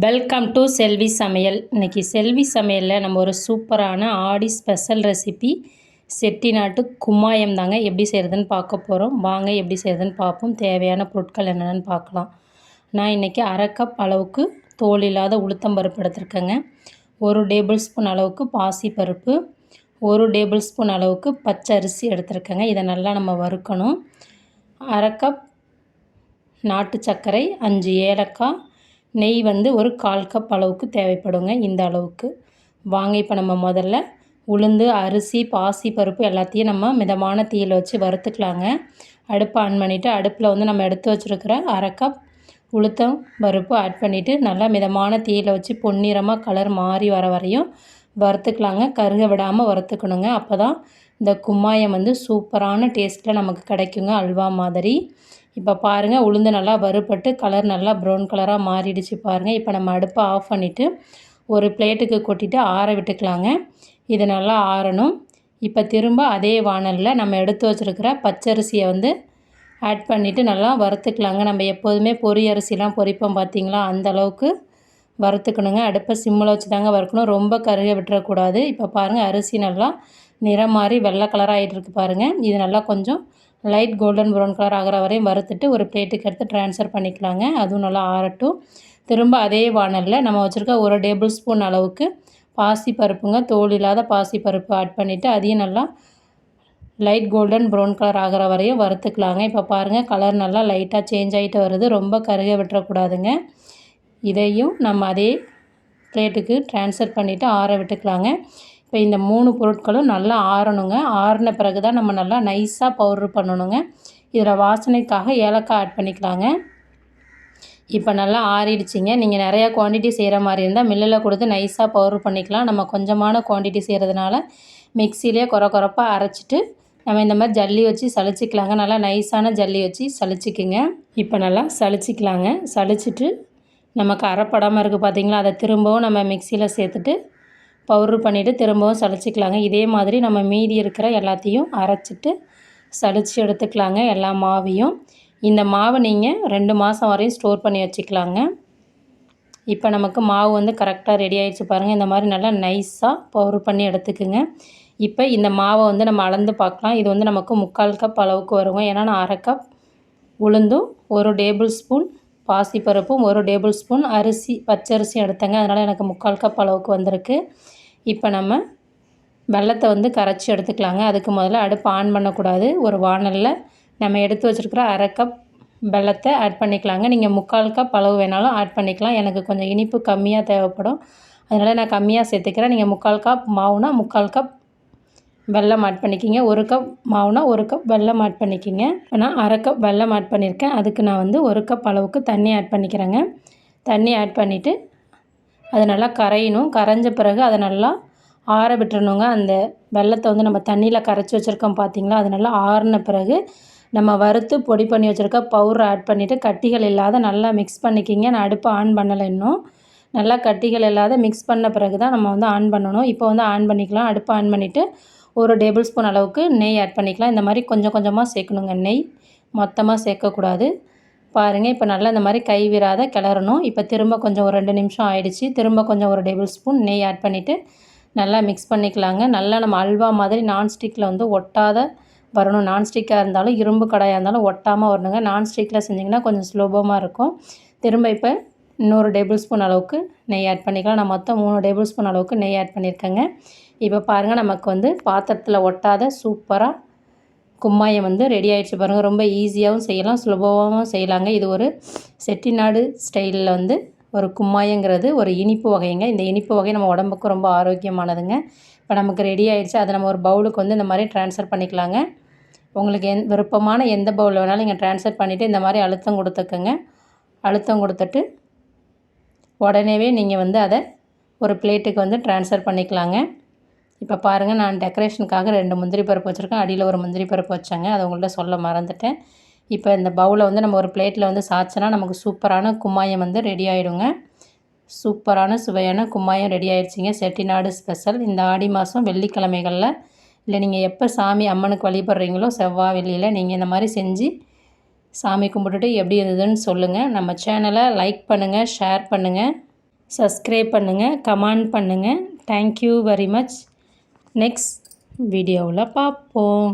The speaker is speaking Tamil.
வெல்கம் டு செல்வி சமையல் இன்றைக்கி செல்வி சமையலில் நம்ம ஒரு சூப்பரான ஆடி ஸ்பெஷல் ரெசிபி செட்டிநாட்டு கும்மாயம் தாங்க. எப்படி செய்கிறதுன்னு பார்க்க போகிறோம் வாங்க எப்படி செய்கிறதுன்னு பார்ப்போம். தேவையான பொருட்கள் என்னென்னு பார்க்கலாம். நான் இன்றைக்கி அரை கப் அளவுக்கு தோல் இல்லாத உளுத்தம்பருப்பு எடுத்துருக்கேங்க. ஒரு டேபிள் ஸ்பூன் அளவுக்கு பாசிப்பருப்பு ஒரு டேபிள் ஸ்பூன் அளவுக்கு பச்சை அரிசி எடுத்துருக்கேங்க. இதை நல்லா நம்ம வறுக்கணும். அரை கப் நாட்டு சர்க்கரை அஞ்சு ஏலக்காய் நெய் வந்து ஒரு கால் கப் அளவுக்கு தேவைப்படுங்க இந்த அளவுக்கு. வாங்க இப்போ நம்ம முதல்ல உளுந்து அரிசி பாசி பருப்பு எல்லாத்தையும் நம்ம மிதமான தீயில் வச்சு வறுத்துக்கலாங்க. அடுப்பை ஆன் பண்ணிவிட்டு அடுப்பில் வந்து நம்ம எடுத்து வச்சுருக்கிற அரை கப் உளுத்தம் பருப்பு ஆட் பண்ணிவிட்டு நல்லா மிதமான தீயில் வச்சு பொன்னிறமாக கலர் மாறி வர வரையும் வறுத்துக்கலாங்க. கருக விடாமல் வறுத்துக்கணுங்க. அப்போ தான் இந்த கும்மாயம் வந்து சூப்பரான டேஸ்ட்டில் நமக்கு கிடைக்குங்க அல்வா மாதிரி. இப்போ பாருங்கள் உளுந்து நல்லா வறுபட்டு கலர் நல்லா ப்ரௌன் கலராக மாறிடுச்சு பாருங்கள் இப்போ நம்ம அடுப்பை ஆஃப் பண்ணிவிட்டு ஒரு பிளேட்டுக்கு கொட்டிட்டு ஆற விட்டுக்கலாங்க. இது நல்லா ஆறணும். இப்போ திரும்ப அதே வானலில் நம்ம எடுத்து வச்சுருக்கிற பச்சரிசியை வந்து ஆட் பண்ணிவிட்டு நல்லா வறுத்துக்கலாங்க. நம்ம எப்போதுமே பொரி அரிசிலாம் பொரிப்போம் பார்த்திங்களா அந்த அளவுக்கு வறுத்துக்கணுங்க. அடுப்பை சிம்மில் வச்சு தாங்க வறுக்கணும். ரொம்ப கருக விட்டுறக்கூடாது. இப்போ பாருங்கள் அரிசி நல்லா நிறம் மாறி வெள்ளை கலராக ஆகிட்டு இருக்கு பாருங்கள் இது நல்லா கொஞ்சம் லைட் கோல்டன் ப்ரௌன் கலர் ஆகிற வரையும் வறுத்துட்டு ஒரு பிளேட்டுக்கு எடுத்து ட்ரான்ஸ்ஃபர் பண்ணிக்கலாங்க. அதுவும் நல்லா ஆறட்டும். திரும்ப அதே வானலில் நம்ம வச்சுருக்க ஒரு டேபிள் ஸ்பூன் அளவுக்கு பாசி பருப்புங்க தோல் இல்லாத பாசி பருப்பு ஆட் பண்ணிவிட்டு அதையும் நல்லா லைட் கோல்டன் ப்ரௌன் கலர் ஆகிற வரையும் வறுத்துக்கலாங்க. இப்போ பாருங்கள் கலர் நல்லா லைட்டாக சேஞ்ச் ஆகிட்டு வருது. ரொம்ப கருக விட்டுறக்கூடாதுங்க. இதையும் நம்ம அதே பிளேட்டுக்கு ட்ரான்ஸ்ஃபர் பண்ணிவிட்டு ஆற விட்டுக்கலாங்க. இப்போ இந்த மூணு பொருட்களும் நல்லா ஆறணுங்க. ஆறின பிறகு தான் நம்ம நல்லா நைஸாக பவுட்ரு பண்ணணுங்க. இதில் வாசனைக்காக ஏலக்காய் ஆட் பண்ணிக்கலாங்க. இப்போ நல்லா ஆறிடுச்சிங்க. நீங்கள் நிறையா குவான்டிட்டி செய்கிற மாதிரி இருந்தால் மில்லில் கொடுத்து நைஸாக பவுட்ரு பண்ணிக்கலாம். நம்ம கொஞ்சமான குவான்டிட்டி செய்கிறதுனால மிக்சிலே குறை குறப்பாக அரைச்சிட்டு நம்ம இந்த மாதிரி ஜல்லி வச்சு சளிச்சிக்கலாங்க. நல்லா நைஸான ஜல்லி வச்சு சளிச்சிக்குங்க. இப்போ நல்லா சளிச்சிக்கலாங்க. சளிச்சிட்டு நமக்கு அரைப்படாமல் இருக்குது பார்த்திங்களா அதை திரும்பவும் நம்ம மிக்சியில் சேர்த்துட்டு பவுட்ரு பண்ணிவிட்டு திரும்பவும் சளிச்சிக்கலாங்க. இதே மாதிரி நம்ம மீதி இருக்கிற எல்லாத்தையும் அரைச்சிட்டு சளிச்சு எடுத்துக்கலாங்க எல்லா மாவையும். இந்த மாவை நீங்கள் ரெண்டு மாதம் வரையும் ஸ்டோர் பண்ணி வச்சுக்கலாங்க. இப்போ நமக்கு மாவு வந்து கரெக்டாக ரெடி ஆகிடுச்சு பாருங்கள் இந்த மாதிரி நல்லா நைஸாக பவுட்ரு பண்ணி எடுத்துக்குங்க. இப்போ இந்த மாவை வந்து நம்ம அளந்து பார்க்கலாம். இது வந்து நமக்கு முக்கால் கப் அளவுக்கு வருங்க. ஏன்னா நான் அரை கப் உளுந்தும் ஒரு டேபிள் ஸ்பூன் பாசிப்பருப்பும் ஒரு டேபிள் ஸ்பூன் அரிசி பச்சரிசி எடுத்தேங்க. அதனால் எனக்கு முக்கால் கப் அளவுக்கு வந்திருக்கு. இப்போ நம்ம வெள்ளத்தை வந்து கரைச்சி எடுத்துக்கலாங்க. அதுக்கு முதல்ல அடுப்பு ஆன் பண்ணக்கூடாது. ஒரு வானலில் நம்ம எடுத்து வச்சுருக்கிற அரை கப் வெள்ளத்தை ஆட் பண்ணிக்கலாங்க. நீங்கள் முக்கால் கப் அளவு வேணாலும் ஆட் பண்ணிக்கலாம். எனக்கு கொஞ்சம் இனிப்பு கம்மியாக தேவைப்படும். அதனால் நான் கம்மியாக சேர்த்துக்கிறேன். நீங்கள் முக்கால் கப் மாவுனா முக்கால் கப் வெல்லம் ஆட் பண்ணிக்கிங்க. ஒரு கப் மாவுனா ஒரு கப் வெல்லம் ஆட் பண்ணிக்கிங்க. நான் அரை கப் வெல்லம் ஆட் பண்ணியிருக்கேன் அதுக்கு நான் வந்து ஒரு கப் அளவுக்கு தண்ணி ஆட் பண்ணிக்கிறேங்க. தண்ணி ஆட் பண்ணிவிட்டு அது நல்லா கரையணும். கரைஞ்ச பிறகு அதை நல்லா ஆற விட்டுறணுங்க. அந்த வெள்ளத்தை வந்து நம்ம தண்ணியில் கரைச்சி வச்சுருக்கோம் பார்த்திங்களா அது நல்லா ஆறின பிறகு நம்ம வறுத்து பொடி பண்ணி வச்சுருக்க பவுடர் ஆட் பண்ணிவிட்டு கட்டிகள் இல்லாத நல்லா மிக்ஸ் பண்ணிக்கிங்க. நான் அடுப்பு ஆன் பண்ணலை இன்னும். நல்லா கட்டிகள் இல்லாத மிக்ஸ் பண்ண பிறகு தான் நம்ம வந்து ஆன் பண்ணணும். இப்போ வந்து ஆன் பண்ணிக்கலாம். அடுப்பு ஆன் பண்ணிவிட்டு ஒரு டேபிள் ஸ்பூன் அளவுக்கு நெய் ஆட் பண்ணிக்கலாம். இந்த மாதிரி கொஞ்சம் கொஞ்சமாக சேர்க்கணுங்க. நெய் மொத்தமாக சேர்க்கக்கூடாது. பாருங்கள் இப்போ நல்லா இந்த மாதிரி கை விராத கிளறணும். இப்போ திரும்ப கொஞ்சம் ஒரு ரெண்டு நிமிஷம் ஆயிடுச்சு. திரும்ப கொஞ்சம் ஒரு டேபிள் ஸ்பூன் நெய் ஆட் பண்ணிவிட்டு நல்லா மிக்ஸ் பண்ணிக்கலாங்க. நல்லா நம்ம அல்வா மாதிரி நான்ஸ்டிக்கில் வந்து ஒட்டாத வரணும். நான்ஸ்டிக்காக இருந்தாலும் இரும்பு கடாயாக இருந்தாலும் ஒட்டாமல் வரணுங்க. நான்ஸ்டிக்கில் செஞ்சிங்கன்னா கொஞ்சம் சுலபமாக இருக்கும். திரும்ப இப்போ இன்னொரு டேபிள் ஸ்பூன் அளவுக்கு நெய் ஆட் பண்ணிக்கலாம். நான் மொத்தம் மூணு டேபிள் ஸ்பூன் அளவுக்கு நெய் ஆட் பண்ணியிருக்கேங்க. இப்போ பாருங்கள் நமக்கு வந்து பாத்திரத்தில் ஒட்டாத சூப்பராக கும்மாயம் வந்து ரெடி ஆகிடுச்சு பாருங்கள் ரொம்ப ஈஸியாகவும் செய்யலாம் சுலபமாகவும் செய்யலாங்க. இது ஒரு செட்டிநாடு ஸ்டைலில் வந்து ஒரு கும்மாயங்கிறது ஒரு இனிப்பு வகைங்க. இந்த இனிப்பு வகை நம்ம உடம்புக்கு ரொம்ப ஆரோக்கியமானதுங்க. இப்போ நமக்கு ரெடி ஆகிடுச்சு அதை நம்ம ஒரு பவுலுக்கு வந்து இந்த மாதிரி ட்ரான்ஸ்ஃபர் பண்ணிக்கலாங்க. உங்களுக்கு எந் விருப்பமான எந்த பவுல் வேணாலும் நீங்கள் ட்ரான்ஸ்ஃபர் பண்ணிவிட்டு இந்த மாதிரி அழுத்தம் கொடுத்துக்கோங்க. அழுத்தம் கொடுத்துட்டு உடனேவே நீங்கள் வந்து அதை ஒரு பிளேட்டுக்கு வந்து ட்ரான்ஸ்ஃபர் பண்ணிக்கலாங்க. இப்போ பாருங்கள் நான் டெக்கரேஷனுக்காக ரெண்டு முந்திரி பருப்பு வச்சுருக்கேன். அடியில் ஒரு முந்திரி பருப்பு வச்சாங்க. அதை உங்கள்கிட்ட சொல்ல மறந்துட்டேன். இப்போ இந்த பவுலை வந்து நம்ம ஒரு பிளேட்டில் வந்து சாய்ச்சனா நமக்கு சூப்பரான கும்மாயம் வந்து ரெடி ஆகிடுங்க சூப்பரான சுவையான கும்மாயம் ரெடி ஆயிடுச்சிங்க. செட்டிநாடு ஸ்பெஷல் இந்த ஆடி மாதம் வெள்ளிக்கிழமைகளில் இல்லை நீங்கள் எப்போ சாமி அம்மனுக்கு வழிபடுறீங்களோ செவ்வாய் வெள்ளியில் நீங்கள் இந்த மாதிரி செஞ்சு சாமி கும்பிட்டுட்டு எப்படி இருந்ததுன்னு சொல்லுங்கள் நம்ம சேனலை லைக் பண்ணுங்கள் ஷேர் பண்ணுங்கள் சப்ஸ்கிரைப் பண்ணுங்கள் கமெண்ட் பண்ணுங்கள் தேங்க்யூ வெரி மச் நெக்ஸ்ட் வீடியோவில் பார்ப்போம்.